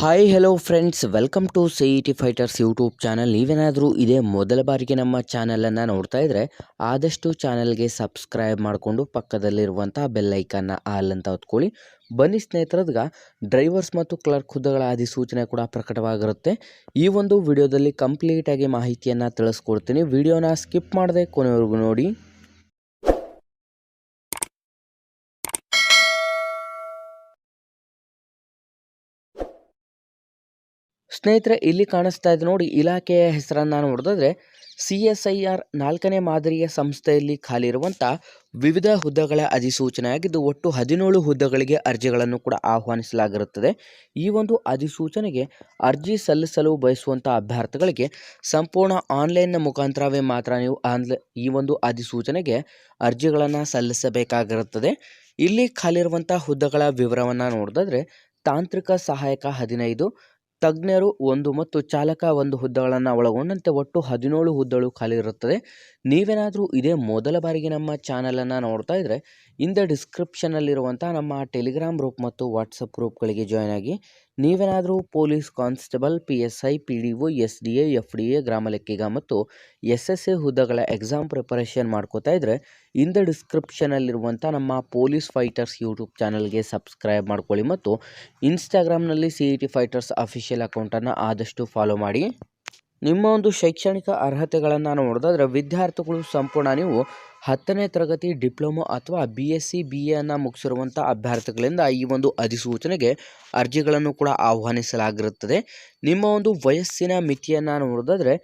Hi hello friends welcome to C E T fighters YouTube channel ನೀವೇನಾದರೂ ಇದೇ ಮೊದಲ ಬಾರಿಗೆ ನಮ್ಮ ಚಾನಲನ್ನು ನೋಡ್ತಾ ಇದ್ದರೆ ಆದಷ್ಟು ಚಾನಲ್ಗೆ ಸಬ್ಸ್ಕ್ರೈಬ್ ಮಾಡಿಕೊಂಡು ಪಕ್ಕದಲ್ಲಿರುವಂಥ ಬೆಲ್ಲೈಕನ್ನ ಆಲ್ ಅಂತ ಹೊತ್ಕೊಳ್ಳಿ. ಬನ್ನಿ ಸ್ನೇಹಿತರದ್ಗ ಡ್ರೈವರ್ಸ್ ಮತ್ತು ಕ್ಲರ್ಕ್ ಹುದ್ದೆಗಳ ಅಧಿಸೂಚನೆ ಕೂಡ ಪ್ರಕಟವಾಗಿರುತ್ತೆ. ಈ ಒಂದು ವಿಡಿಯೋದಲ್ಲಿ ಕಂಪ್ಲೀಟಾಗಿ ಮಾಹಿತಿಯನ್ನು ತಿಳಿಸ್ಕೊಡ್ತೀನಿ. ವಿಡಿಯೋನ ಸ್ಕಿಪ್ ಮಾಡದೆ ಕೊನೆವರೆಗೂ ನೋಡಿ. ಸ್ನೇಹಿತರೆ, ಇಲ್ಲಿ ಕಾಣಿಸ್ತಾ ಇದೆ ನೋಡಿ, ಇಲಾಖೆಯ ಹೆಸರನ್ನು ನೋಡಿದ್ರೆ ಸಿ ಎಸ್ ಐ ಆರ್ ನಾಲ್ಕನೇ ಮಾದರಿಯ ಸಂಸ್ಥೆಯಲ್ಲಿ ಖಾಲಿ ಇರುವಂಥ ವಿವಿಧ ಹುದ್ದೆಗಳ ಅಧಿಸೂಚನೆಯಾಗಿದ್ದು, ಒಟ್ಟು ಹದಿನೇಳು ಹುದ್ದೆಗಳಿಗೆ ಅರ್ಜಿಗಳನ್ನು ಕೂಡ ಆಹ್ವಾನಿಸಲಾಗಿರುತ್ತದೆ. ಈ ಒಂದು ಅಧಿಸೂಚನೆಗೆ ಅರ್ಜಿ ಸಲ್ಲಿಸಲು ಬಯಸುವಂಥ ಅಭ್ಯರ್ಥಿಗಳಿಗೆ ಸಂಪೂರ್ಣ ಆನ್ಲೈನ್ನ ಮುಖಾಂತರವೇ ಮಾತ್ರ ನೀವು ಈ ಒಂದು ಅಧಿಸೂಚನೆಗೆ ಅರ್ಜಿಗಳನ್ನು ಸಲ್ಲಿಸಬೇಕಾಗಿರುತ್ತದೆ. ಇಲ್ಲಿ ಖಾಲಿರುವಂಥ ಹುದ್ದೆಗಳ ವಿವರವನ್ನು ನೋಡಿದ್ರೆ ತಾಂತ್ರಿಕ ಸಹಾಯಕ ಹದಿನೈದು ತಜ್ಞರು ಒಂದು ಮತ್ತು ಚಾಲಕ ಒಂದು ಹುದ್ದೆಗಳನ್ನು ಒಳಗೊಂಡಂತೆ ಒಟ್ಟು ಹದಿನೇಳು ಹುದ್ದೆಗಳು ಖಾಲಿ ಇರುತ್ತದೆ. ನೀವೇನಾದರೂ ಇದೇ ಮೊದಲ ಬಾರಿಗೆ ನಮ್ಮ ಚಾನಲನ್ನು ನೋಡ್ತಾ ಇದ್ದರೆ ಇಂದ ಡಿಸ್ಕ್ರಿಪ್ಷನಲ್ಲಿರುವಂಥ ನಮ್ಮ ಟೆಲಿಗ್ರಾಮ್ ಗ್ರೂಪ್ ಮತ್ತು ವಾಟ್ಸಪ್ ಗ್ರೂಪ್ಗಳಿಗೆ ಜಾಯ್ನ್ ಆಗಿ ನೀವೇನಾದರೂ police constable, P S I, P D O, S D A, F D A, ಗ್ರಾಮ ಲೆಕ್ಕಿಗ ಮತ್ತು ಎಸ್ ಎಸ್ ಎ ಹುದ್ದೆಗಳ ಎಕ್ಸಾಮ್ ಪ್ರಿಪರೇಷನ್ ಮಾಡ್ಕೋತಾ ಇದ್ದರೆ ಇಂದ ಡಿಸ್ಕ್ರಿಪ್ಷನಲ್ಲಿರುವಂಥ ನಮ್ಮ ಪೊಲೀಸ್ ಫೈಟರ್ಸ್ ಯೂಟ್ಯೂಬ್ ಚಾನಲ್ಗೆ ಸಬ್ಸ್ಕ್ರೈಬ್ ಮಾಡ್ಕೊಳ್ಳಿ ಮತ್ತು ಇನ್ಸ್ಟಾಗ್ರಾಮ್ನಲ್ಲಿ C E T fighters official ಅಕೌಂಟನ್ನು ಆದಷ್ಟು ಫಾಲೋ ಮಾಡಿ. ನಿಮ್ಮ ಒಂದು ಶೈಕ್ಷಣಿಕ ಅರ್ಹತೆಗಳನ್ನು ನೋಡೋದಾದ್ರೆ, ವಿದ್ಯಾರ್ಥಿಗಳು ಸಂಪೂರ್ಣ ನೀವು ಹತ್ತನೇ ತರಗತಿ ಡಿಪ್ಲೊಮೊ ಅಥವಾ ಬಿ ಎಸ್ ಸಿ ಬಿ ಎನ್ನು ಮುಗಿಸಿರುವಂಥ ಅಭ್ಯರ್ಥಿಗಳಿಂದ ಈ ಒಂದು ಅಧಿಸೂಚನೆಗೆ ಅರ್ಜಿಗಳನ್ನು ಕೂಡ ಆಹ್ವಾನಿಸಲಾಗಿರುತ್ತದೆ. ನಿಮ್ಮ ಒಂದು ವಯಸ್ಸಿನ ಮಿತಿಯನ್ನು ನೋಡಿದ್ರೆ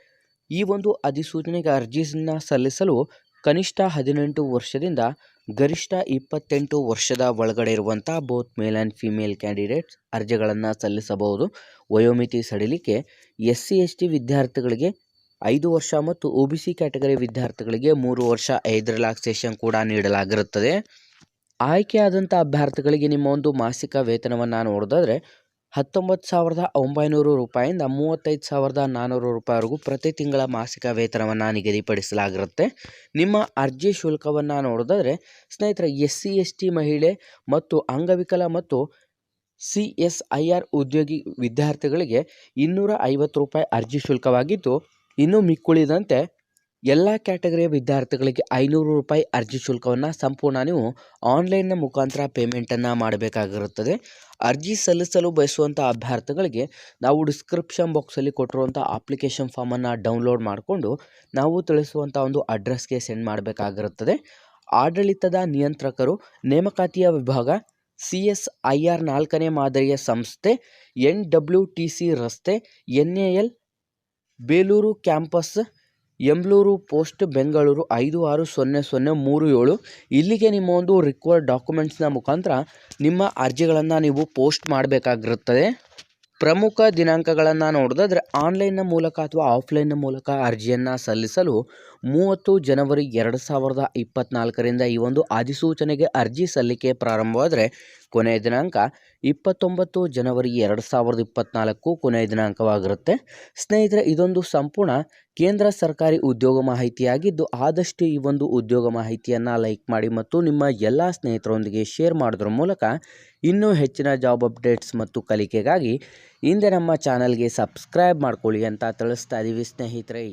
ಈ ಒಂದು ಅಧಿಸೂಚನೆಗೆ ಅರ್ಜಿಯನ್ನು ಸಲ್ಲಿಸಲು ಕನಿಷ್ಠ ಹದಿನೆಂಟು ವರ್ಷದಿಂದ ಗರಿಷ್ಠ ಇಪ್ಪತ್ತೆಂಟು ವರ್ಷದ ಒಳಗಡೆ ಇರುವಂಥ both male and female candidates ಅರ್ಜಿಗಳನ್ನು ಸಲ್ಲಿಸಬಹುದು. ವಯೋಮಿತಿ ಸಡಿಲಿಕೆ, ಎಸ್ ಸಿ, ಎಸ್ ಟಿ ವಿದ್ಯಾರ್ಥಿಗಳಿಗೆ ಐದು ವರ್ಷ ಮತ್ತು ಒ ಬಿ ಸಿ ಕ್ಯಾಟಗರಿ ವಿದ್ಯಾರ್ಥಿಗಳಿಗೆ ಮೂರು ವರ್ಷ ಐದು ರಿಲ್ಯಾಕ್ಸೇಷನ್ ಕೂಡ ನೀಡಲಾಗಿರುತ್ತದೆ. ಆಯ್ಕೆಯಾದಂಥ ಅಭ್ಯರ್ಥಿಗಳಿಗೆ ನಿಮ್ಮ ಒಂದು ಮಾಸಿಕ ವೇತನವನ್ನು ನೋಡೋದಾದರೆ ಹತ್ತೊಂಬತ್ತು ಸಾವಿರದ ಒಂಬೈನೂರು ರೂಪಾಯಿಂದ ಮೂವತ್ತೈದು ಸಾವಿರದ ನಾನ್ನೂರು ರೂಪಾಯಿವರೆಗೂ ಪ್ರತಿ ತಿಂಗಳ ಮಾಸಿಕ ವೇತನವನ್ನು ನಿಗದಿಪಡಿಸಲಾಗಿರುತ್ತೆ. ನಿಮ್ಮ ಅರ್ಜಿ ಶುಲ್ಕವನ್ನು ನೋಡೋದಾದರೆ ಸ್ನೇಹಿತರೆ ಎಸ್ ಸಿ ಎಸ್ ಟಿ ಮಹಿಳೆ ಮತ್ತು ಅಂಗವಿಕಲ ಮತ್ತು ಸಿ ಎಸ್ ಐ ಆರ್ ಉದ್ಯೋಗಿ ವಿದ್ಯಾರ್ಥಿಗಳಿಗೆ ಇನ್ನೂರ ಐವತ್ತು ರೂಪಾಯಿ ಅರ್ಜಿ ಶುಲ್ಕವಾಗಿದ್ದು ಇನ್ನು ಮಿಕ್ಕುಳಿದಂತೆ ಎಲ್ಲ ಕ್ಯಾಟಗರಿಯ ವಿದ್ಯಾರ್ಥಿಗಳಿಗೆ ಐನೂರು ರೂಪಾಯಿ ಅರ್ಜಿ ಶುಲ್ಕವನ್ನು ಸಂಪೂರ್ಣ ನೀವು ಆನ್ಲೈನ್ನ ಮುಖಾಂತರ ಪೇಮೆಂಟನ್ನು ಮಾಡಬೇಕಾಗಿರುತ್ತದೆ. ಅರ್ಜಿ ಸಲ್ಲಿಸಲು ಬಯಸುವಂಥ ಅಭ್ಯರ್ಥಿಗಳಿಗೆ ನಾವು ಡಿಸ್ಕ್ರಿಪ್ಷನ್ ಬಾಕ್ಸಲ್ಲಿ ಕೊಟ್ಟಿರುವಂಥ ಅಪ್ಲಿಕೇಶನ್ ಫಾರ್ಮನ್ನು ಡೌನ್ಲೋಡ್ ಮಾಡಿಕೊಂಡು ನಾವು ತಿಳಿಸುವಂಥ ಒಂದು ಅಡ್ರೆಸ್ಗೆ ಸೆಂಡ್ ಮಾಡಬೇಕಾಗಿರುತ್ತದೆ. ಆಡಳಿತದ ನಿಯಂತ್ರಕರು, ನೇಮಕಾತಿಯ ವಿಭಾಗ ಸಿ ಎಸ್ ಐ ಆರ್ ನಾಲ್ಕನೇ ಮಾದರಿಯ ಸಂಸ್ಥೆ ಎನ್ ಡಬ್ಲ್ಯೂ ಟಿ ಸಿ ರಸ್ತೆ N A L Belur campus Emblur post, Bengaluru ಐದು ಆರು ಸೊನ್ನೆ ಸೊನ್ನೆ ಮೂರು ಏಳು. ಇಲ್ಲಿಗೆ ನಿಮ್ಮ ಒಂದು ರಿಕ್ವೈರ್ಡ್ ಡಾಕ್ಯುಮೆಂಟ್ಸ್ನ ಮುಖಾಂತರ ನಿಮ್ಮ ಅರ್ಜಿಗಳನ್ನು ನೀವು ಪೋಸ್ಟ್ ಮಾಡಬೇಕಾಗಿರುತ್ತದೆ. ಪ್ರಮುಖ ದಿನಾಂಕಗಳನ್ನು ನೋಡಿದ್ರೆ ಆನ್ಲೈನ್ನ ಮೂಲಕ ಅಥವಾ ಆಫ್ಲೈನ್ನ ಮೂಲಕ ಅರ್ಜಿಯನ್ನು ಸಲ್ಲಿಸಲು ಮೂವತ್ತು ಜನವರಿ ಎರಡು ಸಾವಿರದ ಇಪ್ಪತ್ತ್ನಾಲ್ಕರಿಂದ ಈ ಒಂದು ಅಧಿಸೂಚನೆಗೆ ಅರ್ಜಿ ಸಲ್ಲಿಕೆ ಪ್ರಾರಂಭವಾದರೆ ಕೊನೆಯ ದಿನಾಂಕ ಇಪ್ಪತ್ತೊಂಬತ್ತು ಜನವರಿ ಎರಡು ಸಾವಿರದ ಇಪ್ಪತ್ತ್ನಾಲ್ಕು ಕೊನೆಯ ದಿನಾಂಕವಾಗಿರುತ್ತೆ. ಸ್ನೇಹಿತರೆ, ಇದೊಂದು ಸಂಪೂರ್ಣ ಕೇಂದ್ರ ಸರ್ಕಾರಿ ಉದ್ಯೋಗ ಮಾಹಿತಿಯಾಗಿದ್ದು, ಆದಷ್ಟು ಈ ಒಂದು ಉದ್ಯೋಗ ಮಾಹಿತಿಯನ್ನು ಲೈಕ್ ಮಾಡಿ ಮತ್ತು ನಿಮ್ಮ ಎಲ್ಲ ಸ್ನೇಹಿತರೊಂದಿಗೆ ಶೇರ್ ಮಾಡೋದ್ರ ಮೂಲಕ ಇನ್ನೂ ಹೆಚ್ಚಿನ ಜಾಬ್ ಅಪ್ಡೇಟ್ಸ್ ಮತ್ತು ಕಲಿಕೆಗಾಗಿ ಹಿಂದೆ ನಮ್ಮ ಚಾನಲ್ಗೆ ಸಬ್ಸ್ಕ್ರೈಬ್ ಮಾಡ್ಕೊಳ್ಳಿ ಅಂತ ತಿಳಿಸ್ತಾ ಇದ್ದೀವಿ ಸ್ನೇಹಿತರೆ.